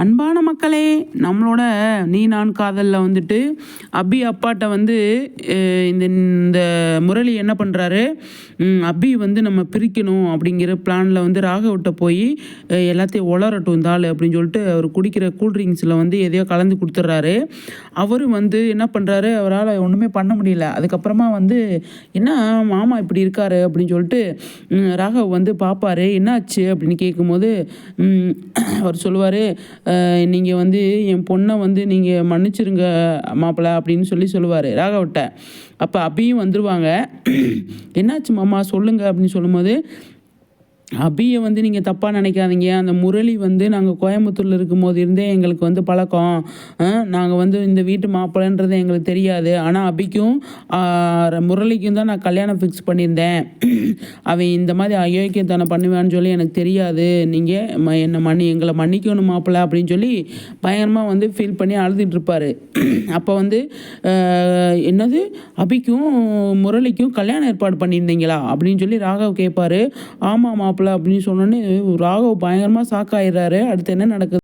அன்பான மக்களே நம்மளோட நீ நான் காதலில் வந்துட்டு அபி அப்பாட்ட வந்து இந்த இந்த முரளி என்ன பண்ணுறாரு அபி வந்து நம்ம பிரிக்கணும் அப்படிங்கிற பிளானில் வந்து ராகவிட்ட போய் எல்லாத்தையும் உளரட்டும் இந்த ஆள் அப்படின்னு சொல்லிட்டு அவர் குடிக்கிற கூல்ட்ரிங்க்ஸில் வந்து எதையோ கலந்து கொடுத்துட்றாரு அவரும் வந்து என்ன பண்ணுறாரு அவரால் ஒன்றுமே பண்ண முடியல. அதுக்கப்புறமா வந்து என்ன மாமா இப்படி இருக்காரு? அப்படின்னு சொல்லிட்டு ராகவ் வந்து பார்ப்பாரு என்னாச்சு? அப்படின்னு கேட்கும்போது அவர் சொல்லுவார் நீங்கள் வந்து என் பொண்ணை வந்து நீங்கள் மன்னிச்சிருங்க மாப்பிள்ள அப்படின்னு சொல்லி சொல்லுவார் ராகவட்ட. அப்போ அபியும் வந்துடுவாங்க என்னாச்சு மாமா? சொல்லுங்க அப்படின்னு சொல்லும்போது அபியை வந்து நீங்கள் தப்பாக நினைக்காதீங்க. அந்த முரளி வந்து நாங்கள் கோயம்புத்தூரில் இருக்கும்போது இருந்தே எங்களுக்கு வந்து பழக்கம். நாங்கள் வந்து இந்த வீட்டு மாப்பிள்ளைன்றது எங்களுக்கு தெரியாது. ஆனால் அபிக்கும் முரளிக்கும் தான் நான் கல்யாணம் ஃபிக்ஸ் பண்ணியிருந்தேன். அவன் இந்த மாதிரி அயோக்கியத்தனை பண்ணுவான்னு சொல்லி எனக்கு தெரியாது. நீங்கள் ம என்னை மன்னி எங்களை மன்னிக்கணும் மாப்பிள்ளை அப்படின்னு சொல்லி பயங்கரமாக வந்து ஃபீல் பண்ணி அழுதுட்டு அப்போ வந்து என்னது? அபிக்கும் முரளிக்கும் கல்யாணம் ஏற்பாடு பண்ணியிருந்தீங்களா? அப்படின்னு சொல்லி ராகவ் கேட்பாரு ஆமாம் மாப்பிள்ளை அப்படின்னு சொன்னோன்னே ராகவ் பயங்கரமாக ஷாக் ஆயிடுறாரு. அடுத்து என்ன நடக்குது?